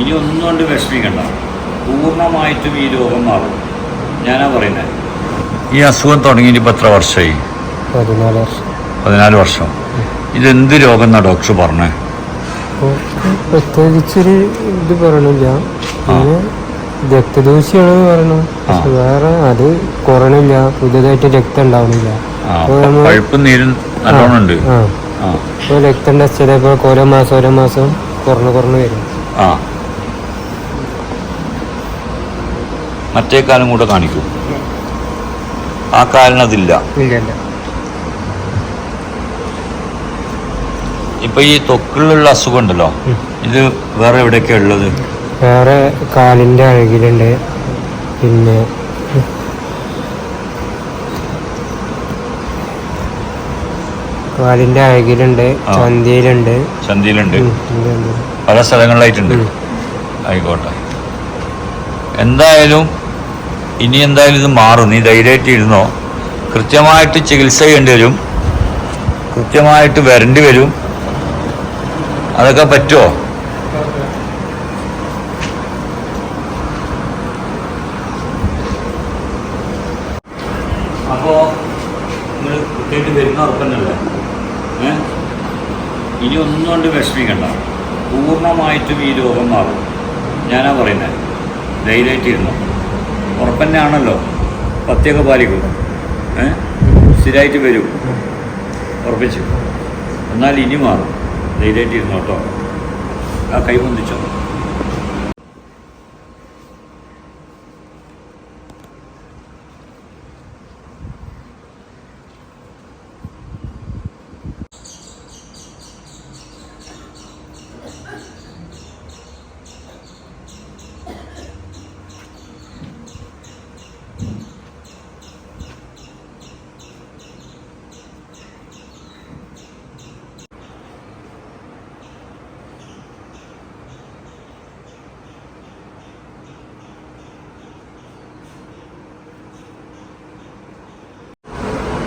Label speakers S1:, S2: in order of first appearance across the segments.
S1: ഇനി ഒന്നും കൊണ്ട് വിഷമിക്കണ്ട. പൂർണമായിട്ടും ഈ രോഗം മാറും. ഞാനാ പറയുന്നത് ഈ അസുഖം തുടങ്ങിയിട്ട് ഇനിയിപ്പോൾ എത്ര വർഷമായി?
S2: പതിനാല് വർഷം.
S1: പതിനാല് വർഷം. ഇതെന്ത് രോഗം എന്നാ ഡോക്ടർ പറഞ്ഞേ?
S2: പ്രത്യേകിച്ചൊരു ഇത് പറയണില്ല. പിന്നെ രക്തദൂഷ്യാണെന്ന് പറയണു. പക്ഷെ വേറെ അത് കുറണില്ല. പുതിയതായിട്ട് രക്തം ഉണ്ടാവണില്ല. രക്തം ടെസ്റ്റ് ചെയ്തപ്പോ ഓരോ മാസം ഓരോ മാസം കുറഞ്ഞു കുറഞ്ഞു വരും
S1: ആ മറ്റേ കാലം കൂടെ കാണിക്കൂ. ആ
S2: കാലം അതില്ല
S1: ഇപ്പൊ ഈ തൊക്കിലുള്ള അസുഖം ഉണ്ടല്ലോ ഇത് വേറെ എവിടെയൊക്കെ ഉള്ളത്?
S2: വേറെ കാലിന്റെ അഴകിലുണ്ട്. പിന്നെ കാലിന്റെ അഴകിലുണ്ട് ചന്തയിലുണ്ട്.
S1: ചന്തിയിലുണ്ട്. പല സ്ഥലങ്ങളിലായിട്ടുണ്ട്. ആയിക്കോട്ടെ. എന്തായാലും ഇനി എന്തായാലും ഇത് മാറും. നീ ധൈര്യമായിട്ട് ഇരുന്നോ? കൃത്യമായിട്ട് ചികിത്സ ചെയ്യേണ്ടി വരും. കൃത്യമായിട്ട് വരേണ്ടി വരും. അതൊക്കെ പറ്റുമോ അപ്പോ ഇനി ഒന്നും കൊണ്ട് വിഷമിക്കണ്ട. പൂർണമായിട്ടും ഈ രോഗം മാറും. ഞാനാ പറയുന്നത് ധൈര്യമായിട്ട് ഇരുന്നു ഉറപ്പന്നെയാണല്ലോ പത്യൊക്കെ പാലിക്കും സ്ഥിരമായിട്ട് വരും. ഉറപ്പിച്ചു. എന്നാൽ ഇനി മാറും. ധൈര്യമായിട്ട് ഇരുന്നു ആ കൈ പൊന്തിച്ചോ?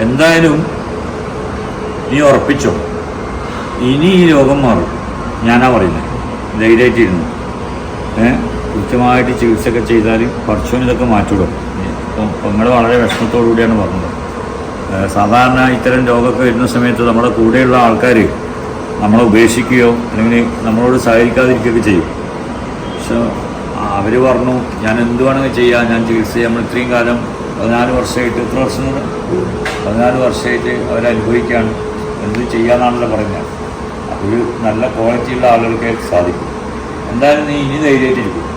S1: എന്തായാലും നീ ഉറപ്പിച്ചോ? ഇനി ഈ രോഗം മാറും. ഞാനാ പറയുന്നത് ധൈര്യമായിട്ടിരുന്നു. ഏ? കൃത്യമായിട്ട് ചികിത്സയൊക്കെ ചെയ്താൽ കുറച്ചും ഇതൊക്കെ മാറ്റിവിടും. ഇപ്പം നിങ്ങൾ വളരെ വിഷമത്തോടു കൂടിയാണ് പറഞ്ഞത്. സാധാരണ ഇത്തരം രോഗമൊക്കെ വരുന്ന സമയത്ത് നമ്മുടെ കൂടെയുള്ള ആൾക്കാർ നമ്മളെ ഉപേക്ഷിക്കുകയോ അല്ലെങ്കിൽ നമ്മളോട് സഹകരിക്കാതിരിക്കുകയൊക്കെ ചെയ്യും. പക്ഷെ അവർ പറഞ്ഞു ഞാൻ എന്ത് വേണമെങ്കിൽ ചെയ്യാം. ഞാൻ ചികിത്സ നമ്മൾ ഇത്രയും കാലം പതിനാല് വർഷമായിട്ട് എത്ര വർഷം പതിനാല് വർഷമായിട്ട് അവരനുഭവിക്കുകയാണ് എന്ത് ചെയ്യാന്നാണല്ലോ പറയുന്നത്. അതൊരു നല്ല ക്വാളിറ്റിയുള്ള ആളുകൾക്ക് സാധിക്കും. എന്തായാലും നീ ഇനി ധൈര്യമായിട്ടിരിക്കും.